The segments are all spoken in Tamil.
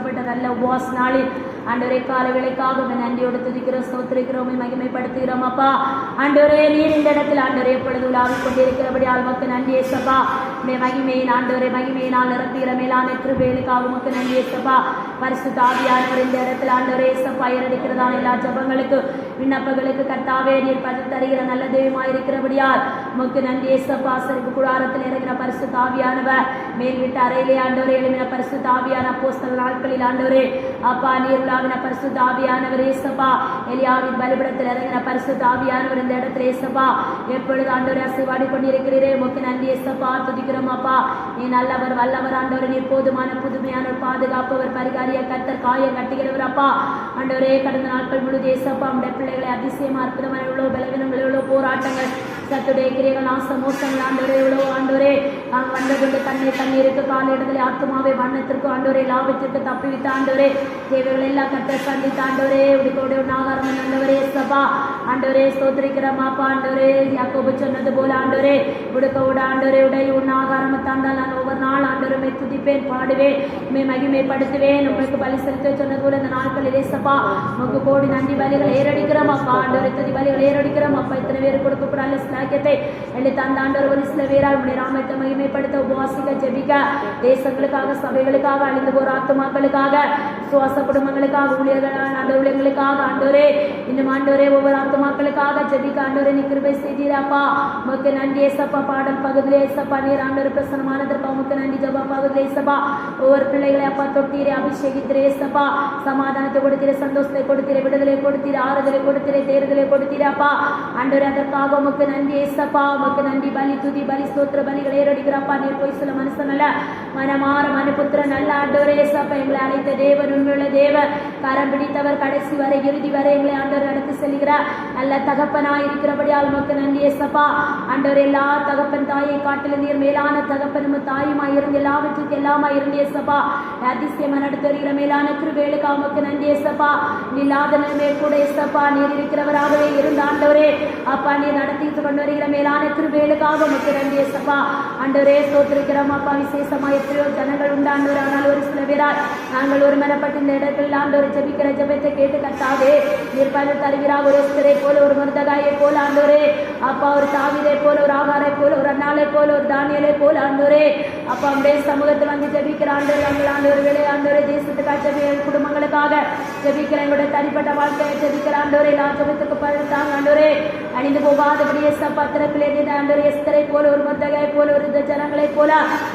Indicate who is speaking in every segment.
Speaker 1: கொடுக்கப்பட்ட நல்ல உபவாச நாளில் ஆண்டவரே கால விலைக்காக உம்மை நன்றியோடு துதிக்கிறோம் ஸ்தோத்திரிக்கிறோம் மகிமைப்படுத்துகிறோம் அப்பா. ஆண்டவரே நீர் இந்த இடத்தில் ஆண்டவரே எப்பொழுது உலாவிக் கொண்டிருக்கிறபடி ஆள் மக்கள் நன்றி ஏசப்பா. உம்மை மகிமையின் ஆண்டவரே மகிமையினால் நிரப்பீர மேலான கிருபைகளுக்காக உமக்கு நன்றி ஏசப்பா. பரிசு தாவியானவர் இந்த இடத்துல ஆண்டவரே ஏசப்பா ஏறடிக்கிறதான எல்லா ஜபங்களுக்கு விண்ணப்பங்களுக்கு கர்த்தாவே நீர் பதில் தருகிற நல்ல தெய்வமா இருக்கிறபடியால் உமக்கு நன்றி ஏசப்பா. சிறப்பு கூடாரத்தில் இறங்கின பரிசு தாவியானவர் மேல்விட்டு அறையிலே ஆண்டவரே எழுமின பரிசு தாவியான போஸ்தல் நாட்களில் ஆண்டவரே அப்பா நீர் உலாவின பரிசு தாவியானவர் ஏசப்பா. எலியாவின் பலிபடத்தில் இறங்கின பரிசு தாவியானவர் இந்த இடத்துல ஏசப்பா. எப்பொழுது ஆண்டவரை அசைவாடி கொண்டிருக்கிறீரே உமக்கு நன்றி ஏசப்பா. துதிக்கிறோம் அப்பா நீ நல்லவர் வல்லவர் ஆண்டவர் நீர் போதுமான புதுமையான பாதுகாப்பவர் பரிகாரிய கத்தர் காயம் கட்டுகிறவர் அப்பா ஆண்டவரே கடந்த நாட்கள் முழு தேசப்பா உடைய பிள்ளைகளை அதிசயமா அற்புதமான எவ்வளோ பலவீனங்கள் எவ்வளோ போராட்டங்கள். கத்துடைய கிரியைகள் நாசம் மோசங்கள் ஆண்டவரே எவ்வளோ ஆண்டவரே. நாங்கள் வந்ததுண்டு தண்ணீர் தண்ணீருக்கு கால இடத்துல ஆத்துமாவே வண்ணத்திற்கு ஆண்டவரே லாபத்திற்கு தப்பிவித்த ஆண்டவரே. தேவைகள் எல்லாம் கட்ட சந்தித்த ஆண்டவரே. உடுக்கோட நாகாரம் நல்லவரே சபா. ஆண்டவரே ஸ்தோத்திரிக்கிறோம் அப்பா ஆண்டவரே. யாக்கோபு சொன்னது போல ஆண்டவரே உடுக்கோட ஆண்டவரே உடைய உன் ஆகாரம் தந்தால் நான் ஒவ்வொரு நாள் ஆண்டவருமே துதிப்பேன் பாடுவேன் உண்மை மகிமைப்படுத்துவேன். உங்களுக்கு பலி செலுத்த சொன்னது போல இந்த நாட்களில் ஏசப்பா உங்களுக்கு கோடி நன்றி பலிகள் ஏறடிக்கிறோம் அப்பா ஆண்டவரை துதி பலிகள் ஏறடிக்கிறோம் அப்பா. இத்தனை பேர் கொடுக்கப்படாத ஸ்லாக்கியத்தை எழுதி தந்த ஆண்டவர் ஒரு சில பேரால் உடைய ராமத்தை மகிமைப்படுத்த உபவாசிக்க ஜெபிக்க தேசங்களுக்காக சபைகளுக்காக அழிந்து போற ஆத்மாக்களுக்காக சுவாச குடும்பங்களுக்காக ஊழியர்களான ஆண்டு ஊழியர்களுக்காக ஆண்டவரே இன்னும் ஆண்டவரே ஒவ்வொரு மக்களுக்காக ஜெபிக்க ஆண்டவரே நீ கிருபை செய்தீராப்பா உமக்கு நன்றி ஏசப்பா. பாடல் பகுதியில் ஏசப்பா நீர் ஆண்டவர் பிரசனமானதற்கா உமக்கு நன்றி. ஜபா பகுதியில் ஏசப்பா ஒவ்வொரு பிள்ளைகளை அப்பா தொட்டீரே அபிஷேகித்திரே ஏசப்பா. சமாதானத்தை கொடுத்தீரே சந்தோஷத்தை கொடுத்தீரே விடுதலை கொடுத்தீரே ஆறுதலை கொடுத்தீரே தேர்தலை கொடுத்தீரே ஆண்டவர் அதற்காக உமக்கு நன்றி ஏசப்பா. உமக்கு நன்றி பலி துதி பலி ஸ்தோத்திர பலிகளை ஏறடிக்கிறப்பா நீர் போய் சொல்ல மனுஷனல்ல மனமாற மனுபுத்திர நல்ல ஆண்டவரே சப்ப எங்களை அழைத்த தேவன் உண்மையுள்ள தேவ கரம் பிடித்தவர் கடைசி வரை இறுதி வரை எங்களை ஆண்டவர் நடத்தி செல்கிறார். நல்ல தகப்பனா இருக்கிறபடியால் உமக்கு நன்றி ஏசப்பா ஆண்டவர் எல்லா தகப்பன் தாயை காட்டிலிருந்து நீர் மேலான தகப்பனும் தாயுமாய் இருந்து எல்லாவற்றுக்கு எல்லாமாய் இருந்து ஏசப்பா அதிசயமா நடத்தி வருகிற மேலான கிருபேலுக்கு உமக்கு நன்றி ஏசப்பா நீ இல்லாத நிலைமை கூட ஏசப்பா நீர் இருக்கிறவராகவே இருந்த ஆண்டவரே. அப்பா நீர் நடத்திட்டு கொண்டு வருகிற மேலான கிருபேலுக்காக உமக்கு நன்றி ஏசப்பா ஆண்டவரே ஸ்தோத்திரிக்கிறோம் அப்பா விசேஷமா எத்தனையோ ஜனங்கள் உண்டு ஆனால் ஒரு சில பேரால் நாங்கள் ஒரு மனப்பட்டு இந்த இடத்தில் ஆண்டவர் ஜபிக்கிற ஜபத்தை கேட்டு கத்தாவே நீர் பல தருகிறார் ஒரு சிலரை போல ஒரு மருதகாயை போல ஆண்டோரே. அப்பா ஒரு தாவிதை போல ஒரு ஆகாரை போல ஒரு அண்ணாலை போல ஒரு தானியலை போல ஆண்டோரே. அப்பா அப்படியே சமூகத்தில் வந்து ஜபிக்கிற ஆண்டோர் எங்கள் ஆண்டோர் விலை ஆண்டவரே தேசத்துக்காக ஜெபி குடும்பங்களுக்காக ஜபிக்கிற எங்களுடைய தனிப்பட்ட வாழ்க்கையை ஜபிக்கிற ஆண்டோரே. நான் ஜபத்துக்கு பழுத்தாங்க ஆண்டோரே. அணிந்து போகாதபடி எஸ் திறப்பிலே நீர் ஆண்டவர் எஸ்தரை போல ஒரு மருதகாயை போல ஒரு ஜனங்களை போல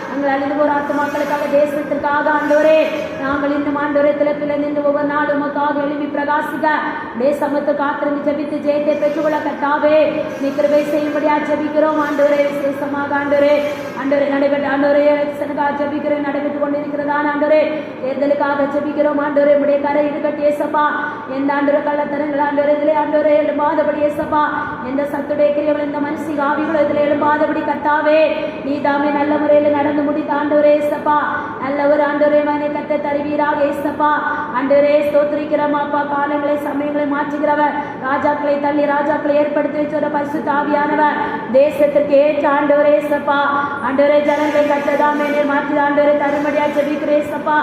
Speaker 1: நாங்கள் அணிந்து போற ஆத்து மக்களுக்காக தேசத்திற்காக ஆண்டோரே நாங்கள் இன்னும் ஆண்டோரே திறப்பில் நின்று ஒவ்வொரு நாளும் உமக்காக எழுப்பி பிரகாசிக்க தேசமத்து காத்திருந்து ஜபித்து ஜெயத்தை பெற்றுக்கொள்ள கட்டாவே நீ கிருபை செய்யும்படியா ஜபிக்கிறோம் ஆண்டோரே விசேஷமாக ஆண்டோரே ஆண்டவரே நடைபெற்ற ஆண்டவரே எலெக்ஷனுக்காக ஜெபிக்கிறேன் நடைபெற்று கொண்டிருக்கிறதான ஆண்டவரே தேர்தலுக்காக ஜபிக்கிறோம் ஆண்டவரே உடைய கரை இருக்கட்டு ஏசப்பா. எந்த ஆண்டவர கள்ளத்தனங்கள் ஆண்டவரே இதில் ஆண்டோரே எழும்பாதபடி ஏசப்பா. எந்த சத்துடைய கிரியவள் எந்த மனசிக ஆவிகளோ இதில் எழும்பாதபடி கத்தாவே நீ தாமே நல்ல முறையில் நடந்து முடித்த ஆண்டோரே ஏசப்பா. நல்ல ஒரு ஆண்டோரே மனை கத்த தருவீராக ஏசப்பா. ஆண்டோரே ஸ்தோத்திரிக்கிறோம் அப்பா காலங்களை சமயங்களை மாற்றுகிறவர். ராஜாக்களை தள்ளி ராஜாக்களை ஏற்படுத்தி வச்சோட பசு தாவியானவர் தேசத்திற்கு ஏற்ற ஆண்டவரே ஏசப்பா. ஆண்டவரே ஜனங்களை கட்டதாமே நீர் மாற்றி ஆண்டவரே தருமடியா ஜெபிக்கிறேன் ஏசப்பா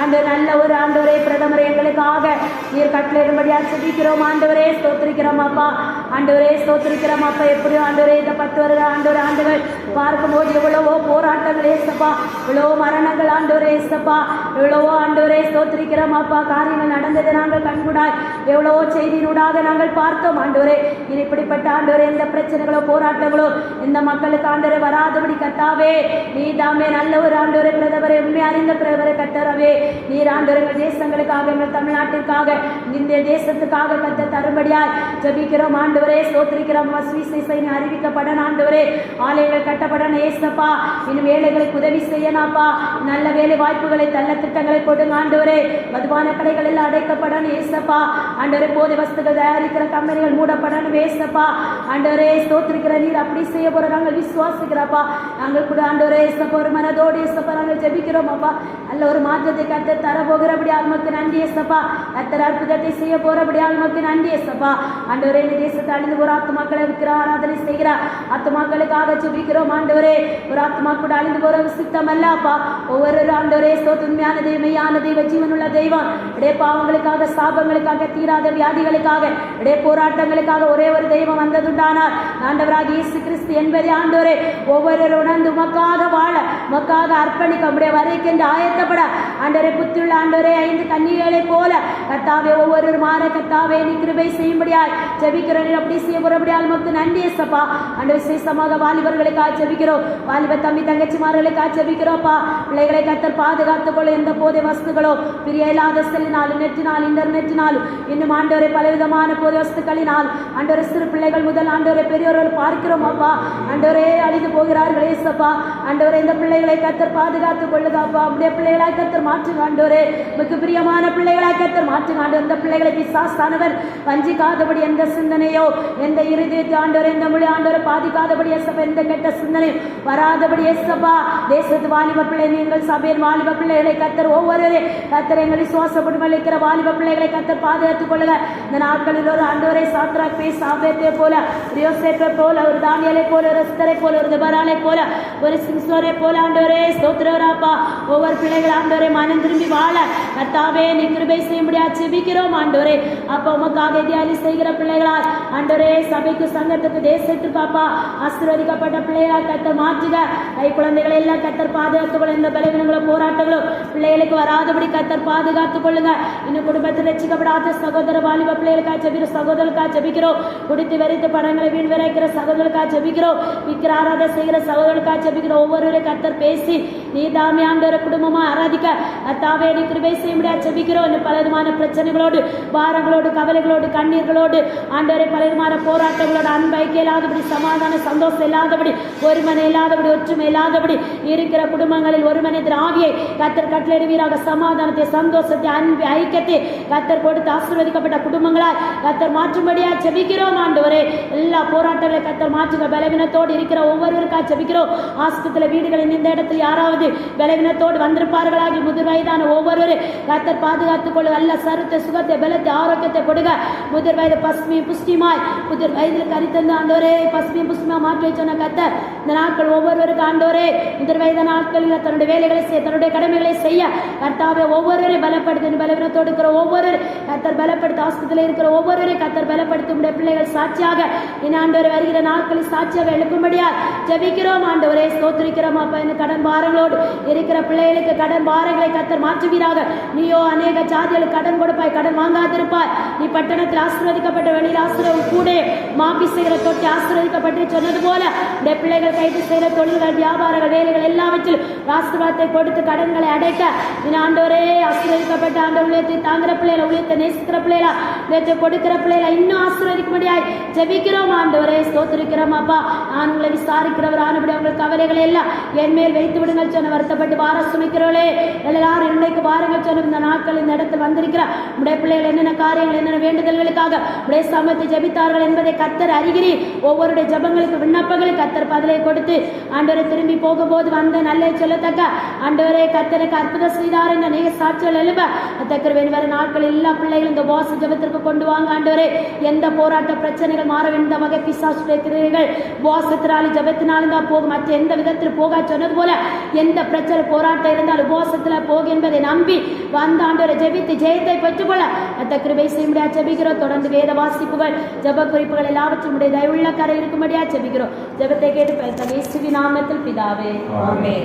Speaker 1: ஆண்டவர் நல்ல ஒரு ஆண்டவரே பிரதமர் எங்களுக்காக நீர் கட்டளையிடும்படியா ஜெபிக்கிறோம். ஆண்டவரே ஸ்தோத்திரிக்கிறோம் அப்பா. ஆண்டவரே ஸ்தோத்திரிக்கிறோம் அப்பா எப்படியோ ஆண்டவரே இந்த பத்து வருட ஆண்டவர் ஆண்டவர் பார்க்கும்போது எவ்வளவோ போராட்டங்கள் ஏசப்பா. இவ்வளவோ மரணங்கள் ஆண்டவரே ஏசப்பா. எவ்வளவோ ஆண்டவரே ஸ்தோத்திரிக்கிறோம் அப்பா காரியங்கள் நடந்தது நாங்கள் கண்கூடாய். எவ்வளவோ செய்தியினூடாக நாங்கள் பார்த்தோம் ஆண்டவரே. இது இப்படிப்பட்ட ஆண்டவரே எந்த பிரச்சனைகளோ போராட்டங்களோ இந்த மக்களுக்கு ஆண்டவரை வராதபடி கத்தாவே. நீ தாமே நல்ல ஒரு ஆண்டவரை பிரதமரை. உண்மை அறிந்த பிரதமரை கத்தரவே. நீர் ஆண்டவர்கள் தேசங்களுக்காக எங்கள் தமிழ்நாட்டிற்காக இந்திய தேசத்துக்காக கத்த தரும்படியாய் ஜபிக்கிறோம் ஆண்டவர். ஸ்தோத்திரிக்கிறோம் சுவிசேஷனை அறிவிக்கப்படணும் ஆண்டவரே. ஆலயங்கள் கட்டப்படணும் ஏசப்பா. இன்னும் ஏழைகளுக்கு உதவி செய்யணாப்பா. நல்ல வேலை வாய்ப்புகளை தள்ள திட்டங்களை கொடுங்க ஆண்டவரே. மதுபான கடைகள் எல்லாம் அடைக்கப்படணும் ஏசப்பா. ஆண்டவரே போதை வஸ்துகள் தயாரிக்கிற கம்பெனிகள் மூடப்படணும் ஏசப்பா. ஆண்டவரே ஸ்தோத்திரிக்கிற நீர் அப்படி செய்ய போற நாங்கள் விசுவாசிக்கிறப்பா நாங்கள் கூட ஆண்டவரே ஏசப்பா ஒரு மனதோடு ஏசப்பா நாங்கள் ஜெபிக்கிறோம் அப்பா நல்ல ஒரு மாற்றத்தை கத்த தர போகிறபடி ஆத்மக்கு நன்றி ஏசப்பா. கத்தர் அற்புதத்தை செய்ய போறபடி ஆத்மக்கு நன்றி ஏசப்பா. ஆண்டவரே இந்த தேசத்தை அழிந்து ஒரு ஆத்மாக்களை இருக்கிற ஆராதனை செய்கிறார் ஆத்மாக்களுக்காக ஜெபிக்கிறோம் ஆண்டவரே. ஒரு ஆத்மா கூட அழிந்து போற சித்தம் அல்லப்பா ஒவ்வொரு ஆண்டவரே ஸ்தோத்திரம் உண்மையான தெய்வம் மெய்யான தெய்வ ஜீவனுள்ள தெய்வம் இடைய பாவங்களுக்காக சாபங்களுக்காக தீராத வியாதிகளுக்காக இடைய போராட்டங்களுக்காக ஒரே ஒரு தெய்வம் வந்ததுண்டானார் ஆண்டவராக இயேசு கிறிஸ்து என்பதே ஆண்டவரே. ஒவ்வொரு உணர்ந்து உமக்காக வாழ உமக்காக அர்ப்பணிக்க உடைய வரைக்கென்று ஆயத்தப்பட. ஆண்டவரே புத்தியுள்ள ஆண்டவரே ஐந்து கன்னிகளை போல கத்தாவே ஒவ்வொரு மாற கத்தாவே நீ கிருபை செய்யும்படியாய் ஜெபிக்கிறோம் அப்படி செய்ய போறபடியால் உமக்கு நன்றி ஏசப்பா. ஆண்டு விசேஷமாக வாலிபர்களுக்காக ஜெபிக்கிறோம் வாலிப தம்பி தங்கச்சிமார்களுக்காக ஜெபிக்கிறோம்ப்பா பிள்ளைகளை கத்தர் பாதுகாத்துக் கொள்ள எந்த போதை வஸ்துகளோ பிரிய இல்லாத செல்லினாலும் நெற்றினால் இன்டர்நெட்டினாலும் இன்னும் ஆண்டோரை பலவிதமான போதை வஸ்துக்களினால் ஆண்டவரை சிறு பிள்ளைகள் முதல் ஆண்டோரை பெரியவர்கள் பார்க்கிறோம் அப்பா. ஆண்டவரே அழிந்து போகிறார்கள் ஏசப்பா. ஆண்டவரை இந்த பிள்ளைகளை கத்தர் பாதுகாத்துக் கொள்ளுதாப்பா அப்படியே பிள்ளைகளாய் கத்தர் மாற்றுங்க ஆண்டோரே மிக பிரியமான பிள்ளைகளாய் கத்தர் மாற்றுங்க ஆண்டவர். இந்த பிள்ளைகளை பிசாஸ்தானவர் வஞ்சிக்காதபடி எந்த சிந்தனையோ எந்த இருதயத்தை ஆண்டவர் எந்த மொழி ஆண்டவரை பாதிக்காதபடி எஸ்எப்பா எந்த கெட்ட சிந்தனை வராதபடி எஸ்எப்பா தேசத்து வாலிப பிள்ளை நீங்கள் சபையின் வாலிப பிள்ளைகளை கத்தர் ஒவ்வொருவரே கத்தர் எங்களை சுவாசப்படும் அளிக்கிற வாலிப பிள்ளைகளை கத்தர் பாதுகாத்துக் கொள்ளுங்க. இந்த நாட்களில் ஒரு ஆண்டவரை சாத்ரா பே சாபேத்தை போல ரியோசேப்பை போல ஒரு தானியலை போல ஒரு சித்தரை போல ஒரு தபராலை போல ஒரு சிம்சோரை போல ஆண்டவரே ஸ்தோத்திரராப்பா ஒவ்வொரு பிள்ளைகள் ஆண்டவரை மனம் திரும்பி வாழ கத்தாவே நீ கிருபை செய்ய முடியாது செபிக்கிறோம் ஆண்டவரே. அப்ப உமக்காக தியானி செய்கிற பிள்ளைகளால் ஆண்டரே சபைக்கு சங்கத்துக்கு தேசத்துக்கு பாப்பா ஆசீர்வதிக்கப்பட்ட பிள்ளைகளால் கத்தர் மாற்றுக. கை குழந்தைகளை எல்லாம் கத்தர் பாதுகாத்துக்கொள்ள கொள்ள எந்த பலவீனங்களோ போராட்டங்களோ பிள்ளைகளுக்கு வராதபடி கத்தர் பாதுகாத்துக் கொள்ளுங்க. இன்னும் குடும்பத்தில் ரசிக்கப்படாத சகோதர வாலிப பிள்ளைகளுக்காக ஜபிக்கிற சகோதரருக்காக ஜெபிக்கிறோம். குடித்து வெறித்து படங்களை வீண் விரைக்கிற சகோதரருக்காக ஜெபிக்கிறோம். விக்கிர ஆராத செய்கிற சகோதரருக்காக ஜெபிக்கிறோம். ஒவ்வொருவரையும் கத்தர் பேசி நீ தாமி ஆண்டவரை குடும்பமா ஆராதிக்க. அத்தாவே நீ கிருபை செய்ய முடியாது ஜெபிக்கிறோம். இன்னும் பலவிதமான பிரச்சனைகளோடு பாரங்களோடு கவலைகளோடு கண்ணீர்களோடு ஆண்டவரை பலவிதமான போராட்டங்களோட அன்பை இல்லாதபடி சமாதான சந்தோஷம் இல்லாதபடி ஒருமனை இல்லாதபடி ஒற்றுமை இல்லாதபடி இருக்கிற குடும்பங்களில் ஒருமனை ஆவியை கத்தர் கட்டளையிடுவீராக. சமாதானத்தை சந்தோஷத்தை அன்பு ஐக்கியத்தை கத்தர் கொடுத்து ஆசீர்வதிக்கப்பட்ட குடும்பங்களால் கத்தர் மாற்றும்படியா ஜெபிக்கிறோம் ஆண்டவரே. எல்லா போராட்டங்களை கத்தர் மாற்றுங்க பலவீனத்தோடு இருக்கிற ஒவ்வொருவருக்கா ஜெபிக்கிறோம். ஆஸ்பத்திரியில் வீடுகளில் இந்த இடத்தில் யாராவது பலவீனத்தோடு வந்திருப்பார்களாகி முதிர் வயதான ஒவ்வொருவரும் கத்தர் பாதுகாத்துக் கொள்ள நல்ல சருத்த சுகத்தை பலத்தை ஆரோக்கியத்தை கொடுங்க. முதிர் வயது பசுமி புஷ்டிமாய் முதிர் வயதில் கரித்தந்து ஆண்டோரே பசுமையும் புசுமையாக மாற்றி வச்சோன கத்த இந்த நாட்கள் ஒவ்வொருவருக்கு ஆண்டோரே முதிர் வயது நாட்களில் தன்னுடைய வேலைகளை செய்ய தன்னுடைய கடமைகளை செய்ய. கர்த்தாவை ஒவ்வொருவரையும் பலப்படுத்தி பலவீனத்தோடு இருக்கிற ஒவ்வொரு கத்தர் பலப்படுத்த ஆஸ்பத்திரியில் இருக்கிற ஒவ்வொருவரையும் கத்தர் பலப்படுத்தும் உடைய பிள்ளைகள் சாட்சியாக என் ஆண்டவர் வருகிற நாட்களில் சாட்சியாக எழுப்பும்படியா ஜெபிக்கிறோம். ஆண்டவரே ஸ்தோத்திரிக்கிறோம் அப்ப இந்த கடன் பாரங்களோடு இருக்கிற பிள்ளைகளுக்கு கடன் பாரங்களை கத்தர் மாற்றுவீராக. நீயோ அநேக ஜாதிகளுக்கு கடன் கொடுப்பாய் கடன் வாங்காதிருப்பாய். நீ பட்டணத்தில் ஆசீர்வதிக்கப்பட்ட வெளியில் ஆசீர்வம் கூட மாப்பி செய்கிற தொட்டி ஆசீர்வதிக்கப்பட்டு சொன்னது போல இந்த பிள்ளைகள் கைது செய்கிற தொழில்கள் வியாபாரங்கள் வேலைகள் எல்லாவற்றிலும் ஆசீர்வாதத்தை கொடுத்து கடன்களை அடைக்க இந்த ஆண்டோரே ஆசீர்வதிக்கப்பட்ட ஆண்டவர் உலகத்தை தாங்குற பிள்ளைகளை உலகத்தை நேசிக்கிற பிள்ளைகளா உலகத்தை கொடுக்கிற பிள்ளைகளை இன்னும் ஆசீர்வதிக்க முடியாது ஜெபிக்கிறோம் ஆண்டவரே ஸ்தோத்திருக்கிறோம் அப்பா. நான் உங்களை விசாரிக்கிறவர் ஆனபடி உங்கள் கவலைகளை எல்லாம் என் மேல் வைத்து விடுங்கள் சொன்ன வருத்தப்பட்டு பார சுமைக்கிறவளே எல்லாரும் இன்னைக்கு பாருங்கள் சொன்ன இந்த நாட்கள் இந்த இடத்தில் வந்திருக்கிறார் உடைய பிள்ளைகள் என்னென்ன காரியங்கள் என்னென்ன வேண்டுதல்களுக்காக உடைய சமத்தை கொடுத்தார்கள் என்பதை கத்தர் அறிகிறீர். ஒவ்வொருடைய ஜெபங்களுக்கு விண்ணப்பங்களுக்கு கத்தர் பதிலை கொடுத்து ஆண்டவரை திரும்பி போகும்போது வந்த நல்ல சொல்லத்தக்க ஆண்டவரே கத்தருக்கு அற்புத செய்தார் என்ற அநேக சாட்சிகள் எழுப தக்கர் வர நாட்கள் எல்லா பிள்ளைகளும் இந்த உபவாச ஜெபத்திற்கு கொண்டு வாங்க ஆண்டவரே. எந்த போராட்ட பிரச்சனைகள் மாற வேண்டிய வகை பிசாசுகிறீர்கள் உபவாசத்தினாலும் ஜபத்தினாலும் தான் போகும். மற்ற எந்த விதத்தில் போக சொன்னது போல எந்த பிரச்சனை போராட்டம் இருந்தாலும் உபவாசத்தில் போகும் என்பதை நம்பி வந்த ஆண்டவரை ஜெபித்து ஜெயத்தை பெற்றுக்கொள்ள அத்த கிருபை செய்ய முடியாது ஜெபிக்கிறோம். தொடர்ந்து வேத வாசிப்புகள் ஜப குறிப்புகள் எல்லாவற்றும் உடைய தயவுள்ள கரை இருக்கும்படியா ஜெபிக்கிறோம். ஜெபத்தை கேட்டு பெருத்த நாமத்தில் பிதாவே.
Speaker 2: ஆமே